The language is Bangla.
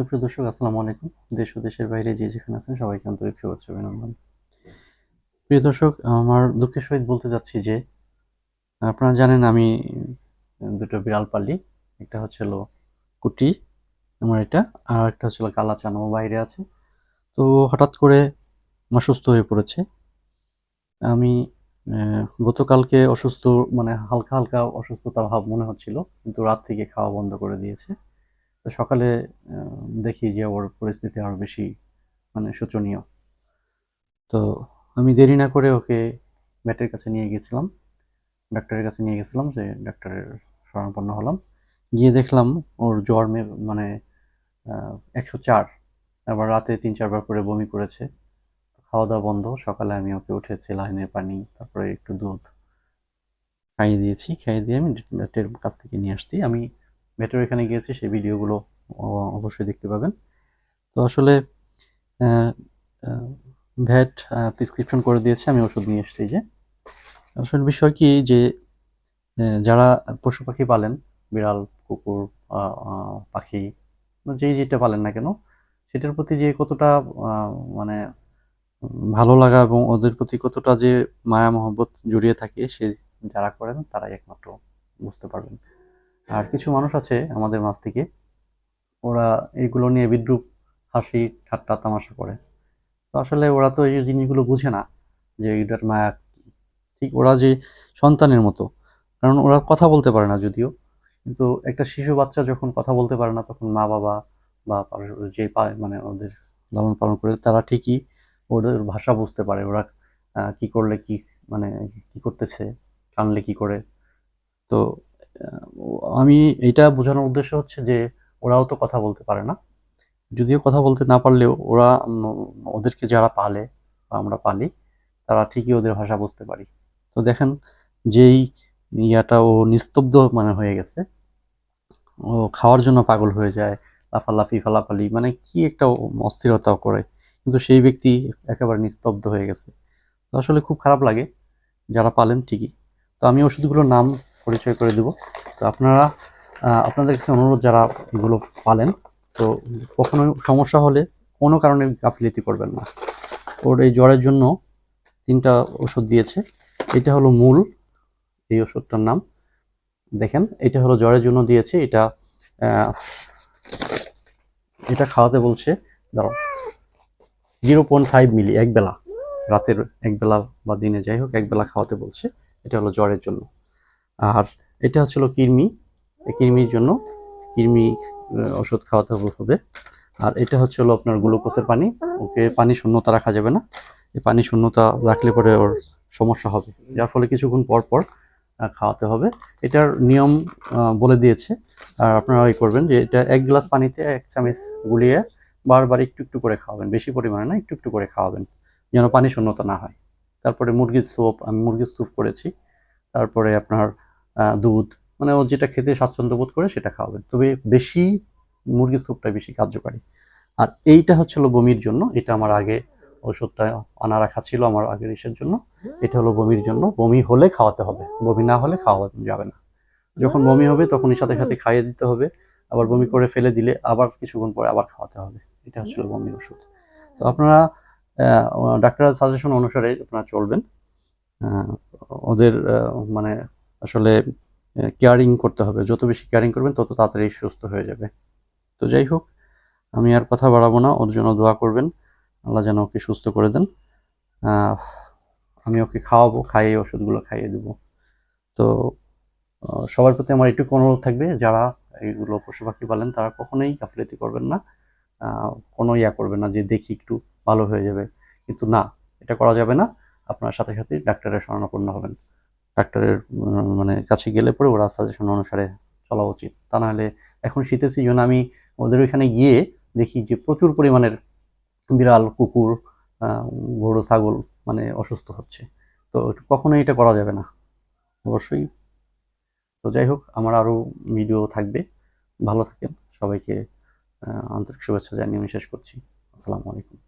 সুপ্রিয় দর্শক, আসসালামু আলাইকুম। দেশ ও দেশের বাইরে যে যেখানে আছেন, সবাইকে আন্তরিক শুভেচ্ছা অভিনন্দন। প্রিয় দর্শক, আমার দুঃখের সহিত বলতে যাচ্ছি যে, আপনারা জানেন আমি দুটো বিড়াল পালি। একটা হচ্ছে হলো কুটি, আমার এটা আর একটা হচ্ছে হলো কালাচান। ও বাইরে আছে। তো হঠাৎ করে অসুস্থ হয়ে পড়েছে। আমি গতকালকে অসুস্থ মানে হালকা হালকা অসুস্থতা ভাব মনে হচ্ছিল, কিন্তু রাত থেকে খাওয়া বন্ধ করে দিয়েছে। তো সকালে দেখি যে ওর পরিস্থিতি আরও বেশি মানে শোচনীয়। তো আমি দেরি না করে ওকে ব্যাটের কাছে নিয়ে গেছিলাম। ডাক্তারের কাছে নিয়ে গেছিলাম যে ডাক্তারের শরণাপন্ন হলাম। গিয়ে দেখলাম ওর জ্বর মানে একশো চার। আবার রাতে তিন চারবার করে বমি করেছে। খাওয়া দাওয়া বন্ধ। সকালে আমি ওকে উঠেছি লাইনের পানি, তারপরে একটু দুধ খাইয়ে দিয়েছি। খাইয়ে দিয়ে আমি ভেটের কাছ থেকে নিয়ে আসছি। আমি ভেটের এখানে গিয়েছি, সেই ভিডিওগুলো অবশ্যই দেখতে পাবেন। তো আসলে ভ্যাট প্রেসক্রিপশন করে দিয়েছে, আমি ওষুধ নিয়ে এসেছি যে। আসলে বিষয় কি, যে যারা পশু পাখি পালেন, বিড়াল, কুকুর পাখি যেই যেটা পালেন না কেন, সেটার প্রতি যে কতটা মানে ভালো লাগা এবং ওদের প্রতি কতটা যে মায়া মহব্বত জড়িয়ে থাকে, সে যারা করেন, তারাই একমাত্র বুঝতে পারবেন। আর কিছু মানুষ আছে আমাদের মাঝ থেকে। ওরা এগুলো নিয়ে বিদ্রুপ, হাসি, ঠাট্টা, তামাশা করে। তো আসলে ওরা তো এই জিনিসগুলো বুঝে না যে এটার মায়া ঠিক ওরা যে সন্তানের মতো। কারণ ওরা কথা বলতে পারে না যদিও। কিন্তু একটা শিশু বাচ্চা যখন কথা বলতে পারে না, তখন মা বাবা বা যে পায় মানে ওদের লালন পালন করে, তারা ঠিকই ওদের ভাষা বুঝতে পারে। ওরা কি করলে কি মানে কি করতেছে কানলে কি করে। তো আমি এটা বোঝানোর উদ্দেশ্য হচ্ছে যে ওরাও তো কথা বলতে পারে না। যদিও কথা বলতে না পারলেও ওরা ওদেরকে যারা পালে বা আমরা পালি, তারা ঠিকই ওদের ভাষা বুঝতে পারি। তো দেখেন, যেই ইয়াটা ও নিস্তব্ধ মানে হয়ে গেছে, ও খাওয়ার জন্য পাগল হয়ে যায়, লাফালাফি, ফালাফালি মানে কি একটা অস্থিরতাও করে। কিন্তু সেই ব্যক্তি একেবারে নিস্তব্ধ হয়ে গেছে। তো আসলে খুব খারাপ লাগে, যারা পালেন ঠিকই। তো আমি ওষুধগুলোর নাম পরিচয় করে দেব। তো আপনারা আপনাদের কাছে অনুরোধ যারা এগুলো পালেন, তো কখনো সমস্যা হলে কোনো কারণে গাফিলতি করবেন না। ওর এই জ্বরের জন্য তিনটা ওষুধ দিয়েছে। এটা হলো মূল, এই ওষুধটার নাম। দেখেন, এটা হলো জ্বরের জন্য দিয়েছে। এটা এটা খাওয়াতে বলছে, দাঁড়াও, জিরো পয়েন্ট ফাইভ মিলি এক বেলা রাতের এক বেলা বা দিনে, যাই হোক এক বেলা খাওয়াতে বলছে। এটা হলো জ্বরের জন্য। আর এটা হচ্ছিল কৃমি। কৃমির জন্য কৃমি ওষুধ খাওয়াতে হবে আর এটা হচ্ছে হলো আপনার গ্লুকোজের পানি। ওকে, পানি শূন্যতা রাখা যাবে না। এই পানি শূন্যতা রাখলে পরে ওর সমস্যা হবে। যার ফলে কিছুক্ষণ পর পর খাওয়াতে হবে। এটার নিয়ম বলে দিয়েছে। আর আপনারা ওই করবেন যে এটা এক গ্লাস পানিতে এক চামচ গুলিয়ে বারবার একটু একটু করে খাওয়াবেন। বেশি পরিমাণে না, একটু একটু করে খাওয়াবেন। যেন পানি শূন্যতা না হয়। তারপরে মুরগির স্যুপ, আমি মুরগির স্যুপ করেছি। তারপরে আপনার দুধ মানে ও যেটা খেতে স্বাচ্ছন্দ্য বোধ করে সেটা খাওয়াবেন তবে বেশি মুরগির স্যুপটা বেশি কার্যকারী। আর এইটা হচ্ছে হলো বমির জন্য, এটা আমার আগে ওষুধটা আনা রাখা ছিল আমার আগের ইসের জন্য। এটা হলো বমির জন্য। বমি হলে খাওয়াতে হবে, বমি না হলে খাওয়া যাবে না। যখন বমি হবে তখনই সাথে সাথে খাইয়ে দিতে হবে, আবার বমি করে ফেলে দিলে আবার কিছুক্ষণ পরে আবার খাওয়াতে হবে। এটা হচ্ছে বমির ওষুধ। তো আপনারা ডাক্তারের সাজেশন অনুসারে আপনারা চলবেন। ওদের মানে আসলে কেয়ারিং করতে হবে। যত বেশি কেয়ারিং করবেন, তত তাড়াতাড়ি সুস্থ হয়ে যাবে। তো যাই হোক, আমি আর কথা বাড়াবো না। ওর জন্য দোয়া করবেন। আল্লাহ যেন ওকে সুস্থ করে দেন। আমি ওকে খাওয়াবো, খাইয়ে ওষুধগুলো খাইয়ে দেবো। তো সবার প্রতি আমার একটু অনুরোধ থাকবে, যারা এইগুলো পশু পাখি পালেন, তারা কখনোই গাফিলতি করবেন না। কোনো ইয়া করবেন না যে দেখি একটু ভালো হয়ে যাবে। কিন্তু না, এটা করা যাবে না। আপনার সাথে সাথে ডাক্তারের শরণাপন্ন হবেন। ডাক্তারের মানে কাছে গেলে পরে ওরা সাজেশন অনুসারে চলা উচিত। তা নাহলে এখন শীতের সিজন আমি ওদের ওইখানে গিয়ে দেখি যে প্রচুর পরিমাণের বিড়াল, কুকুর গরু ছাগল মানে অসুস্থ হচ্ছে। তো কখনোই এটা করা যাবে না, অবশ্যই। তো যাই হোক, আমার আরও ভিডিও থাকবে। ভালো থাকেন। সবাইকে আন্তরিক শুভেচ্ছা জানিয়ে আমি শেষ করছি। আসসালামু আলাইকুম।